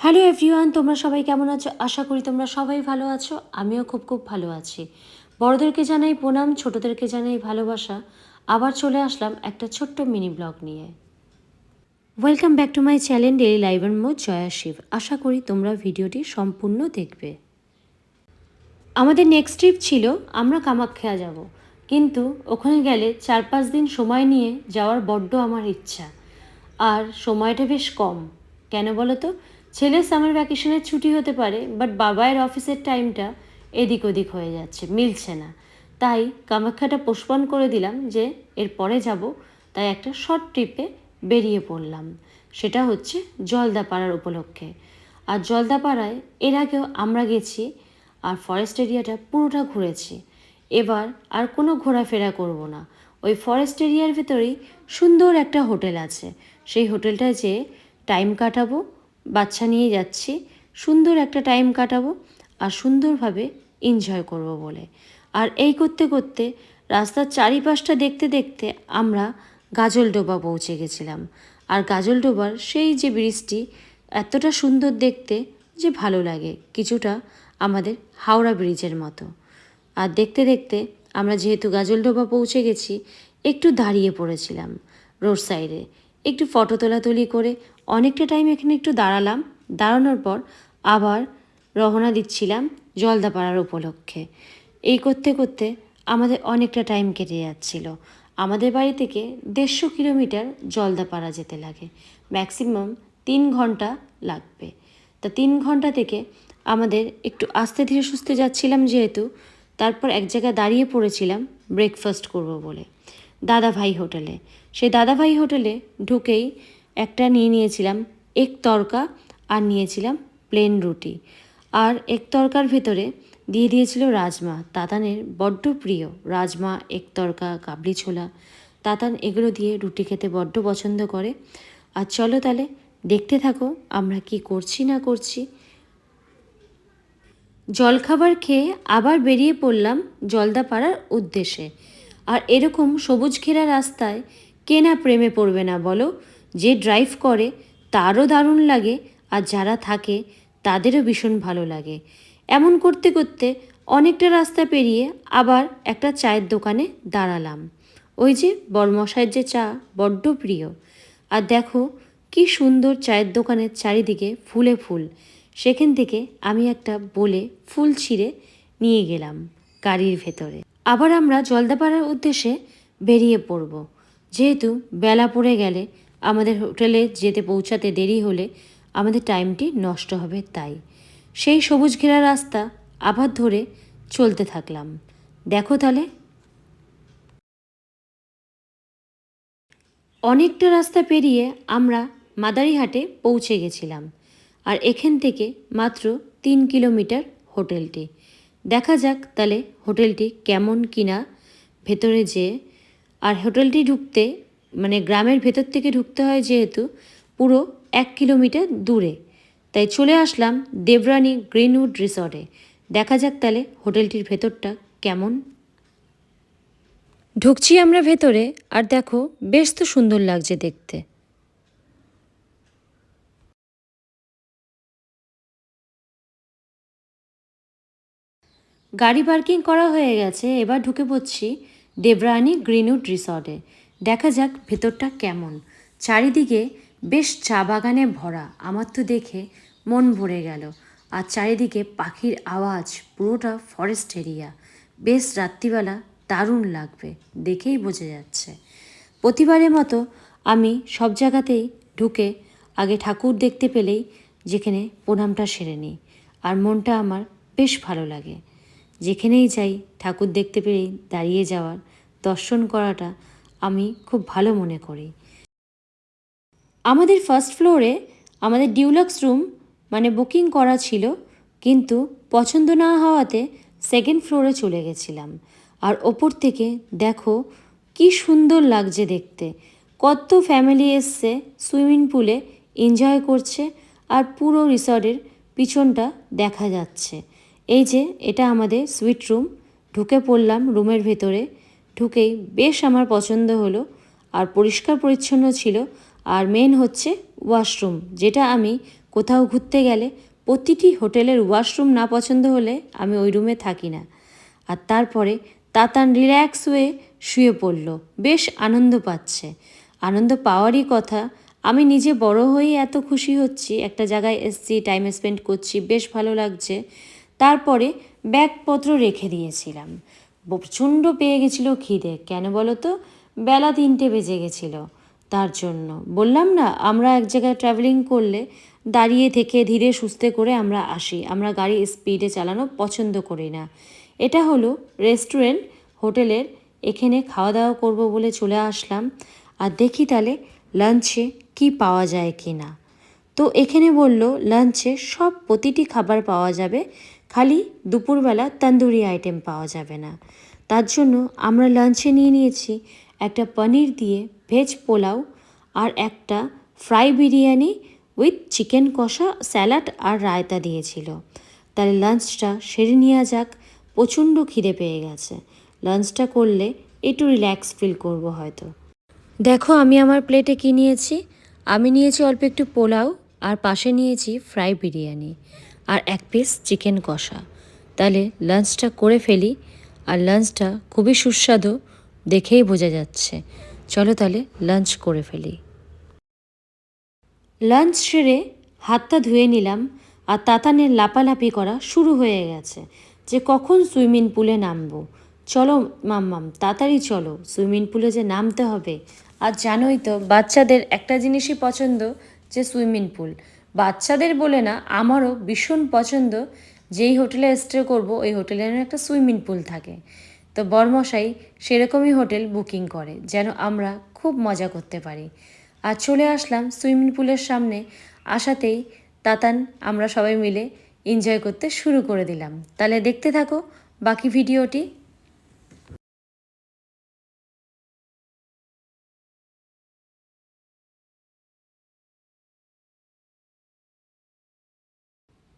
Hello everyone, তোমরা সবাই কেমন আছো? আশা করি তোমরা সবাই ভালো আছো। আমিও খুব খুব ভালো আছি। বড়দেরকে জানাই প্রণাম, ছোটদেরকে জানাই ভালোবাসা। আবার চলে আসলাম একটা ছোট্ট মিনি ব্লগ নিয়ে। Welcome back to my channel daily live and mode Joya Shiv আশা করি তোমরা ভিডিওটি সম্পূর্ণ দেখবে। আমাদের নেক্সট ট্রিপ ছিল, আমরা কামাখ্যা যাব। কিন্তু ওখানে গেলে চার পাঁচ দিন সময় নিয়ে যাওয়ার বড্ড আমার ইচ্ছা। আর সময়টা বেশ কম। কেন বলো তো ছেলের সামার ভ্যাকেশনের ছুটি হতে পারে বাট বাবায়ের অফিসের টাইমটা এদিক ওদিক হয়ে যাচ্ছে, মিলছে না। তাই কামাখ্যাটা পোস্টপন করে দিলাম যে এর পরে যাব, তাই একটা শর্ট ট্রিপে বেরিয়ে পড়লাম। সেটা হচ্ছে জলদাপাড়ার উপলক্ষে। আর জলদাপাড়ায় এর আগেও আমরা গেছি, আর ফরেস্ট এরিয়াটা পুরোটা ঘুরেছি। এবার আর কোনো ঘোরাফেরা করব না। ওই ফরেস্ট এরিয়ার ভেতরেই সুন্দর একটা হোটেল আছে। সেই হোটেলটায় যেয়ে টাইম কাটাবো বাচ্চা নিয়ে যাচ্ছি। সুন্দর একটা টাইম কাটাবো আর সুন্দরভাবে এনজয় করব বলে। আর এই করতে করতে রাস্তার চারিপাশটা দেখতে দেখতে আমরা গাজলডোবা পৌঁছে গেছিলাম। আর গাজলডোবার সেই যে ব্রিজটি এতটা সুন্দর দেখতে যে ভালো লাগে, কিছুটা আমাদের হাওড়া ব্রিজের মতো। আর দেখতে দেখতে আমরা যেহেতু গাজলডোবা পৌঁছে গেছি, একটু দাঁড়িয়ে পড়েছিলাম রোড সাইডে একটু ফটো তোলাতুলি করে অনেকটা টাইম এখানে একটু দাঁড়ালাম। দাঁড়ানোর পর আবার রওনা দিচ্ছিলাম জলদাপাড়ার উপলক্ষে। এই করতে করতে আমাদের অনেকটা টাইম কেটে যাচ্ছিল। আমাদের বাড়ি থেকে দেড়শো কিলোমিটার জলদাপাড়া যেতে লাগে। ম্যাক্সিমাম তিন ঘণ্টা লাগবে। তা তিন ঘণ্টা থেকে আমাদের একটু আস্তে ধীরে সুস্থে যাচ্ছিলাম যেহেতু, তারপর এক জায়গায় দাঁড়িয়ে পড়েছিলাম ব্রেকফাস্ট করব বলে। দাদাভাই হোটেলে। সেই দাদাভাই হোটেলে ঢুকেই একটা নিয়ে নিয়েছিলাম এক তরকা আর নিয়েছিলাম প্লেন রুটি। আর এক তরকার ভেতরে দিয়ে দিয়েছিল রাজমা। তাতানের বড্ড প্রিয়। রাজমা, এক তরকা, কাবলি ছোলা। তাতান এগুলো দিয়ে রুটি খেতে বড্ড পছন্দ করে। আর চলো তাহলে দেখতে থাকো আমরা কি করছি না করছি। জলখাবার খেয়ে আবার বেরিয়ে পড়লাম জলদাপাড়ার উদ্দেশ্যে। আর এরকম সবুজ ঘেরা রাস্তায় কে না প্রেমে পড়বে না বলো? যে ড্রাইভ করে, তারও দারুণ লাগে আর যারা থাকে, তাদেরও ভীষণ ভালো লাগে। এমন করতে করতে অনেকটা রাস্তা পেরিয়ে আবার একটা চায়ের দোকানে দাঁড়ালাম। ওই যে বরমশাইয়ের যে চা বড্ড প্রিয়। আর দেখো কি সুন্দর চায়ের দোকানের চারিদিকে ফুলে ফুল। সেখান থেকে আমি একটা বলে ফুল ছিঁড়ে নিয়ে গেলাম গাড়ির ভেতরে। আবার আমরা জলদাপাড়ার উদ্দেশ্যে বেরিয়ে পড়ব। যেহেতু বেলা পড়ে গেলে আমাদের হোটেলে যেতে পৌঁছাতে দেরি হলে আমাদের টাইমটি নষ্ট হবে তাই। সেই সবুজ ঘেরা রাস্তা আবার ধরে চলতে থাকলাম। দেখো তাহলে। অনেকটা রাস্তা পেরিয়ে আমরা মাদারিহাটে পৌঁছে গেছিলাম। আর এখান থেকে মাত্র তিন কিলোমিটার হোটেলটি। দেখা যাক তাহলে হোটেলটি কেমন কিনা ভেতরে যেয়ে। আর হোটেলটি ঢুকতে মানে গ্রামের ভেতর থেকে ঢুকতে হয় যেহেতু পুরো এক কিলোমিটার দূরে। তাই চলে আসলাম দেবরানী গ্রিনউড রিসর্টে। দেখা যাক তাহলে হোটেলটির ভেতরটা কেমন। ঢুকছি আমরা ভেতরে, আর দেখো বেশ তো সুন্দর লাগছে দেখতে। গাড়ি পার্কিং করা হয়ে গেছে, এবার ঢুকে পড়ছি দেবরানী গ্রিনউড রিসর্টে। দেখা যাক ভেতরটা কেমন। চারিদিকে বেশ চা বাগানে ভরা, আমার তো দেখে মন ভরে গেল। আর চারিদিকে পাখির আওয়াজ, পুরোটা ফরেস্ট এরিয়া বেশ রাত্রিবেলা দারুণ লাগবে, দেখেই বোঝা যাচ্ছে। প্রতিবারের মতো আমি সব জায়গাতেই ঢুকে আগে ঠাকুর দেখতে পেলেই যেখানে প্রণামটা সেরে নিই। আর মনটা আমার বেশ ভালো লাগে। যেখানেই যাই, ঠাকুর দেখতে পেরেই দাঁড়িয়ে যাওয়ার, দর্শন করাটা আমি খুব ভালো মনে করি। আমাদের ফার্স্ট ফ্লোরে আমাদের ডিউলাক্স রুম মানে বুকিং করা ছিল, কিন্তু পছন্দ না হওয়াতে সেকেন্ড ফ্লোরে চলে গেছিলাম। আর ওপর থেকে দেখো কি সুন্দর লাগছে দেখতে। কত ফ্যামিলি এসছে সুইমিং পুলে এনজয় করছে, আর পুরো রিসর্টের পিছনটা দেখা যাচ্ছে। এই যে, এটা আমাদের সুইট রুম ঢুকে পড়লাম রুমের ভেতরে। ঢুকেই বেশ আমার পছন্দ হলো আর পরিষ্কার পরিচ্ছন্ন ছিল। আর মেন হচ্ছে ওয়াশরুম যেটা আমি কোথাও ঘুরতে গেলে প্রতিটি হোটেলের ওয়াশরুম না পছন্দ হলে আমি ওই রুমে থাকি না। আর তারপরে তাতান রিল্যাক্স হয়ে শুয়ে পড়ল। বেশ আনন্দ পাচ্ছে। আনন্দ পাওয়ারই কথা, আমি নিজে বড় হয়ে এত খুশি হচ্ছি। একটা জায়গায় এসছি টাইম স্পেন্ড করছি, বেশ ভালো লাগছে। তারপরে ব্যাগপত্র রেখে দিয়েছিলাম। প্রচণ্ড পেয়ে গেছিল খিদে। কেন বলো তো? বেলা তিনটে বেজে গেছিল। তার জন্য। বললাম না, আমরা এক জায়গায় ট্রাভেলিং করলে দাঁড়িয়ে থেকে ধীরে সুস্থে করে আমরা আসি। আমরা গাড়ি স্পিডে চালানো পছন্দ করি না। এটা হলো রেস্টুরেন্ট হোটেলের, এখানে খাওয়া দাওয়া করব বলে চলে আসলাম। আর দেখি তাহলে লাঞ্চে কি পাওয়া যায় কি না তো এখানে বলল, লাঞ্চে সব প্রতিটি খাবার পাওয়া যাবে। খালি দুপুরবেলা তন্দুরি আইটেম পাওয়া যাবে না। তার জন্য আমরা লাঞ্চে নিয়ে নিয়েছি একটা পনির দিয়ে ভেজ পোলাও আর একটা ফ্রাই বিরিয়ানি উইথ চিকেন কষা স্যালাড আর রায়তা দিয়েছিল। তাহলে লাঞ্চটা সেরে নেওয়া যাক। প্রচণ্ড খিদে পেয়ে গেছে। লাঞ্চটা করলে একটু রিল্যাক্স ফিল করব হয়তো। দেখো, আমি আমার প্লেটে কি নিয়েছি? আমি নিয়েছি অল্প একটু পোলাও আর পাশে নিয়েছি ফ্রাই বিরিয়ানি আর এক পিস চিকেন কষা। তাহলে লাঞ্চটা করে ফেলি আর লাঞ্চটা খুবই সুস্বাদু, দেখেই বোঝা যাচ্ছে। চলো তাহলে লাঞ্চ করে ফেলি। লাঞ্চ সেরে হাতটা ধুয়ে নিলাম আর তাতানের লাপালাপি করা শুরু হয়ে গেছে যে কখন সুইমিং পুলে নামবো। চলো মাম্মাম, তাড়াতাড়ি চলো, সুইমিং পুলে যে নামতে হবে। আর জানোই তো, বাচ্চাদের একটা জিনিসই পছন্দ যে সুইমিং পুল। বাচ্চাদের বলে না, আমারও ভীষণ পছন্দ যেই হোটেলে স্টে করব, ওই হোটেলে যেন একটা সুইমিং পুল থাকে। তো বরমশাই সেরকমই হোটেল বুকিং করে, যেন আমরা খুব মজা করতে পারি। আর চলে আসলাম সুইমিং পুলের সামনে, আসাতেই তাতান, আমরা সবাই মিলে এনজয় করতে শুরু করে দিলাম। তাহলে দেখতে থাকো বাকি ভিডিওটি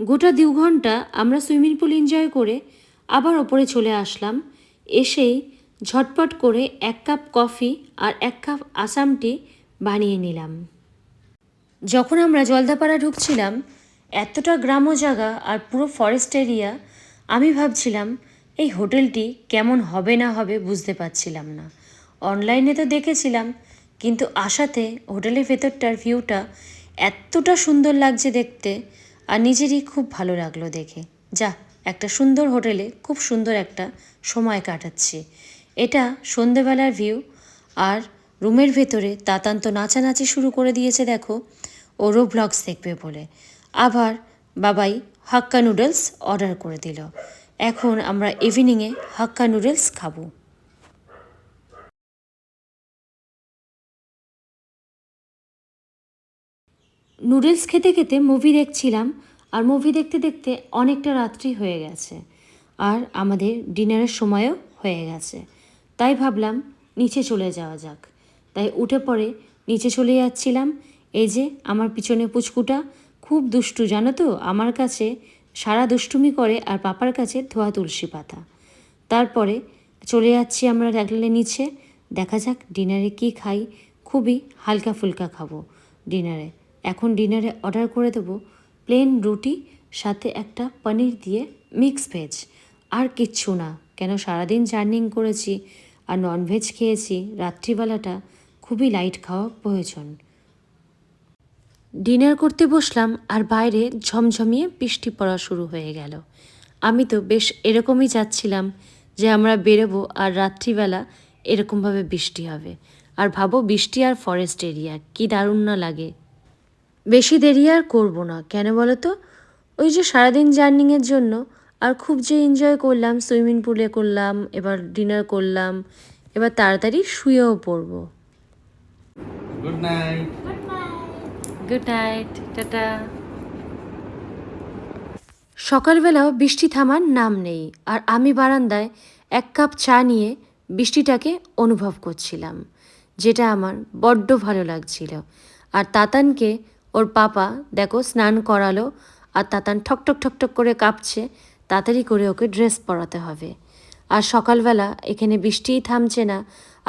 গোটা দু ঘণ্টা আমরা সুইমিং পুল এনজয় করে আবার ওপরে চলে আসলাম। এসেই ঝটপট করে এক কাপ কফি আর এক কাপ আসামটি বানিয়ে নিলাম। যখন আমরা জলদাপাড়া ঢুকছিলাম, এতটা গ্রাম্য জায়গা আর পুরো ফরেস্ট এরিয়া আমি ভাবছিলাম, এই হোটেলটি কেমন হবে না হবে বুঝতে পারছিলাম না। অনলাইনে তো দেখেছিলাম, কিন্তু আসাতে হোটেলের ভেতরটার ভিউটা এতটা সুন্দর লাগছে দেখতে আর নিজেরই খুব ভালো লাগল দেখে। যা, একটা সুন্দর হোটেলে খুব সুন্দর একটা সময় কাটাচ্ছি। এটা সন্ধেবেলার ভিউ, আর রুমের ভেতরে তাতান্ত নাচানাচি শুরু করে দিয়েছে দেখো ওরও ব্লগস দেখবে বলে। আবার বাবাই হাক্কা নুডলস অর্ডার করে দিল। এখন আমরা ইভিনিংয়ে হাক্কা নুডলস খাব। নুডলস খেতে খেতে মুভি দেখছিলাম আর মুভি দেখতে দেখতে অনেকটা রাত্রি হয়ে গেছে আর আমাদের ডিনারের সময়ও হয়ে গেছে। তাই ভাবলাম নিচে চলে যাওয়া যাক। তাই উঠে পড়ে নিচে চলে যাচ্ছিলাম। এই যে আমার পিছনে পুচকুটা খুব দুষ্টু, জানো তো? আমার কাছে সারা দুষ্টুমি করে আর পাপার কাছে ধোয়া তুলসী পাতা। তারপরে চলে যাচ্ছি আমরা রাখলে নিচে। দেখা যাক ডিনারে কি খাই। খুবই হালকা ফুলকা খাব ডিনারে। এখন ডিনারে অর্ডার করে দেবো প্লেন রুটি, সাথে একটা পনির দিয়ে মিক্স ভেজ। আর কিচ্ছু না, কেন সারাদিন জার্নিং করেছি আর ননভেজ খেয়েছি রাত্রিবেলাটা, খুবই লাইট খাওয়া প্রয়োজন। ডিনার করতে বসলাম আর বাইরে ঝমঝমিয়ে বৃষ্টি পড়া শুরু হয়ে গেল। আমি তো বেশ এরকমই যাচ্ছিলাম যে আমরা বেরোবো আর রাত্রিবেলা এরকমভাবে বৃষ্টি হবে। আর ভাবো বৃষ্টি আর ফরেস্ট এরিয়া কি দারুণ না লাগে। বেশি দেরি আর করব না। কেন বলো তো ওই যে সারাদিন জার্নিংয়ের জন্য আর খুব যে এনজয় করলাম সুইমিং পুলে করলাম এবার ডিনার করলাম এবার তাড়াতাড়ি শুয়েও পড়ব। Good night good night tata সকালবেলাও বৃষ্টি থামার নাম নেই আর আমি বারান্দায় এক কাপ চা নিয়ে বৃষ্টিটাকে অনুভব করছিলাম যেটা আমার বড্ড ভালো লাগছিল। আর তাতানকে ওর পাপা দেখো স্নান করালো আর তাতান ঠকঠক ঠকঠক করে কাঁপছে তাড়াতাড়ি করে ওকে ড্রেস পরাতে হবে। আর সকালবেলা এখানে বৃষ্টিই থামছে না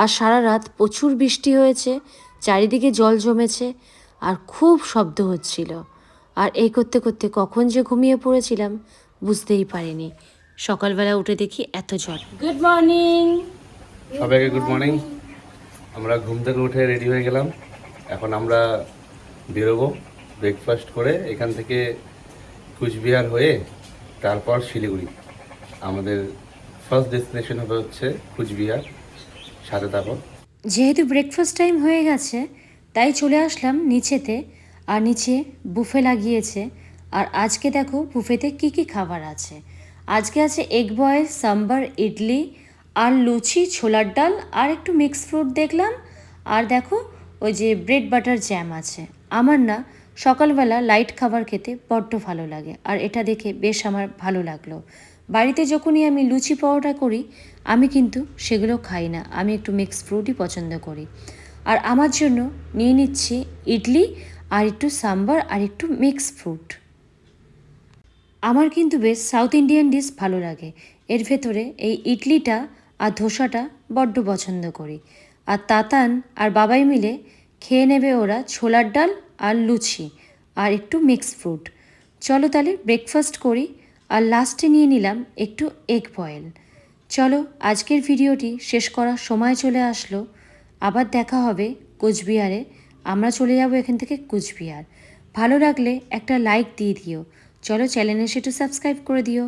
আর সারা রাত প্রচুর বৃষ্টি হয়েছে চারিদিকে জল জমেছে আর খুব শব্দ হচ্ছিল। আর এই করতে করতে কখন যে ঘুমিয়ে পড়েছিলাম বুঝতেই পারিনি। সকালবেলা উঠে দেখি এত জল গুড মর্নিং সবাইকে গুড মর্নিং আমরা ঘুম থেকে উঠে রেডি হয়ে গেলাম। এখন আমরা বেরোবো ব্রেকফাস্ট করে এখান থেকে কুচবিহার হয়ে তারপর শিলিগুড়ি। আমাদের ফার্স্ট ডেস্টিনেশন হবে হচ্ছে কুচবিহার, সাথে থাকো। যেহেতু ব্রেকফাস্ট টাইম হয়ে গেছে, তাই চলে আসলাম নিচেতে, আর নিচে বুফে লাগিয়েছে। আর আজকে দেখো বুফেতে কি কি খাবার আছে। আজকে আছে এগ বয়েল সাম্বার ইডলি, আর লুচি, ছোলার ডাল, আর একটু মিক্স ফ্রুট দেখলাম। আর দেখো ওই যে ব্রেড বাটার জ্যাম আছে। আমার না সকালবেলা লাইট খাবার খেতে বড্ড ভালো লাগে, আর এটা দেখে বেশ আমার ভালো লাগল। বাড়িতে যখনই আমি লুচি পরোটা করি, আমি কিন্তু সেগুলো খাই না, আমি একটু মিক্স ফ্রুটই পছন্দ করি। আর আমার জন্য নিয়ে নিচ্ছি ইডলি, আর একটু সাম্বার, আর একটু মিক্স ফ্রুট আমার কিন্তু বেশ সাউথ ইন্ডিয়ান ডিশ ভালো লাগে। এর ভেতরে এই ইডলিটা আর ধোসাটা বড্ড পছন্দ করি। আর তাতান আর বাবাই মিলে খেয়ে নেবে ওরা ছোলার ডাল আর লুচি আর একটু মিক্স ফ্রুট চলো তাহলে ব্রেকফাস্ট করি আর লাস্টে নিয়ে নিলাম একটু এগ বয়েল চলো আজকের ভিডিওটি শেষ করার সময় চলে আসলো। আবার দেখা হবে কোচবিহারে। আমরা চলে যাব এখান থেকে কোচবিহার। ভালো লাগলে একটা লাইক দিয়ে দিও। চলো চ্যানেলে সেটা সাবস্ক্রাইব করে দিও।